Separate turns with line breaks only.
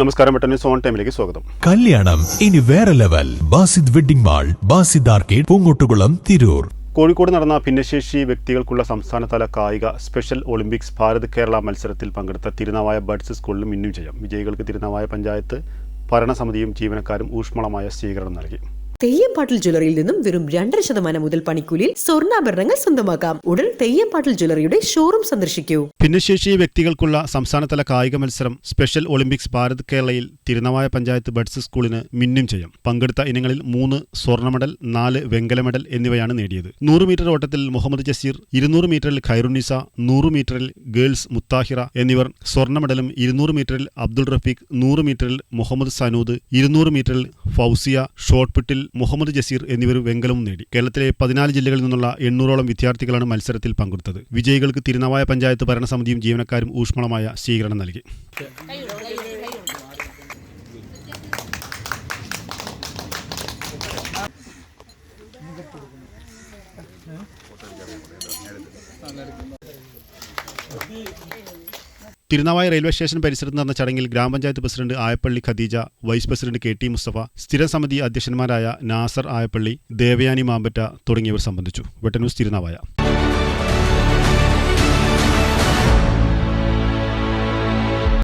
നമസ്കാരം പെട്ടെന്ന് സോൺ ടൈമിലേക്ക് സ്വാഗതം.
കല്യാണം ഇനി വേറെ level. Basid wedding mall Basid arcade Poongottukulam Tirur.
Kozhikode നടന്ന ഭിന്നശേഷി വ്യക്തികൾക്കുള്ള സംസ്ഥാനതല കായിക സ്പെഷ്യൽ ഒളിമ്പിക്സ് ഭാരത് കേരള മത്സരത്തിൽ പങ്കെടുത്ത തിരുനാവായ ബഡ്സ് സ്കൂളിലും മിന്നും ചെയ്യാം വിജയികൾക്ക് തിരുനാവായ പഞ്ചായത്ത് ഭരണസമിതിയും ജീവനക്കാരും ഊഷ്മളമായ സ്വീകരണം നൽകി.
തെയ്യംപാട്ടിൽ ജ്വല്ലറിയിൽ നിന്നും വെറും രണ്ടര ശതമാനം മുതൽ പണിക്കൂലിയിൽ സ്വർണാഭരണങ്ങൾ സ്വന്തമാക്കാം. ഉടൻ തെയ്യംപാട്ടിൽ ജ്വല്ലറിയുടെ ഷോറൂം സന്ദർശിക്കൂ.
ഭിന്നശേഷി വ്യക്തികൾക്കുള്ള സംസ്ഥാനതല കായിക മത്സരം സ്പെഷ്യൽ ഒളിമ്പിക്സ് ഭാരത് കേരളയിൽ തിരുനവായ പഞ്ചായത്ത് ബഡ്സ് സ്കൂളിന് മിന്നും ചെയ്യും. പങ്കെടുത്ത ഇനങ്ങളിൽ മൂന്ന് സ്വർണ മെഡൽ നാല് വെങ്കല മെഡൽ എന്നിവയാണ് നേടിയത്. നൂറ് മീറ്റർ ഓട്ടത്തിൽ മുഹമ്മദ് ജസീർ ഇരുന്നൂറ് മീറ്ററിൽ ഖൈറുനിസ നൂറ് മീറ്ററിൽ ഗേൾസ് മുത്താഹിറ എന്നിവർ സ്വർണ മെഡലും ഇരുന്നൂറ് മീറ്ററിൽ അബ്ദുൾ റഫീഖ് നൂറ് മീറ്ററിൽ മുഹമ്മദ് സനൂദ് ഇരുന്നൂറ് മീറ്ററിൽ ഫൗസിയ ഷോട്ട് പുട്ടിൽ മുഹമ്മദ് ജസീർ എന്നിവർ വെങ്കലവും നേടി. കേരളത്തിലെ പതിനാല് ജില്ലകളിൽ നിന്നുള്ള എണ്ണൂറോളം വിദ്യാർത്ഥികളാണ് മത്സരത്തിൽ പങ്കെടുത്തത്. വിജയികൾക്ക് തിരുനാവായ പഞ്ചായത്ത് ഭരണസമിതിയും ജീവനക്കാരും ഊഷ്മളമായ സ്വീകരണം നൽകി. തിരുനാവായ റെയിൽവേ സ്റ്റേഷൻ പരിസരത്ത് നടന്ന ചടങ്ങിൽ ഗ്രാമപഞ്ചായത്ത് president Ayappally Khadeeja vice president K T Mustafa സ്ഥിരം സമിതി അധ്യക്ഷന്മാരായ നാസർ ആയപ്പള്ളി ദേവയാനി മാമ്പറ്റ തുടങ്ങിയവർ സംബന്ധിച്ചു. വെട്ടന്യൂസ് തിരുനാവായ.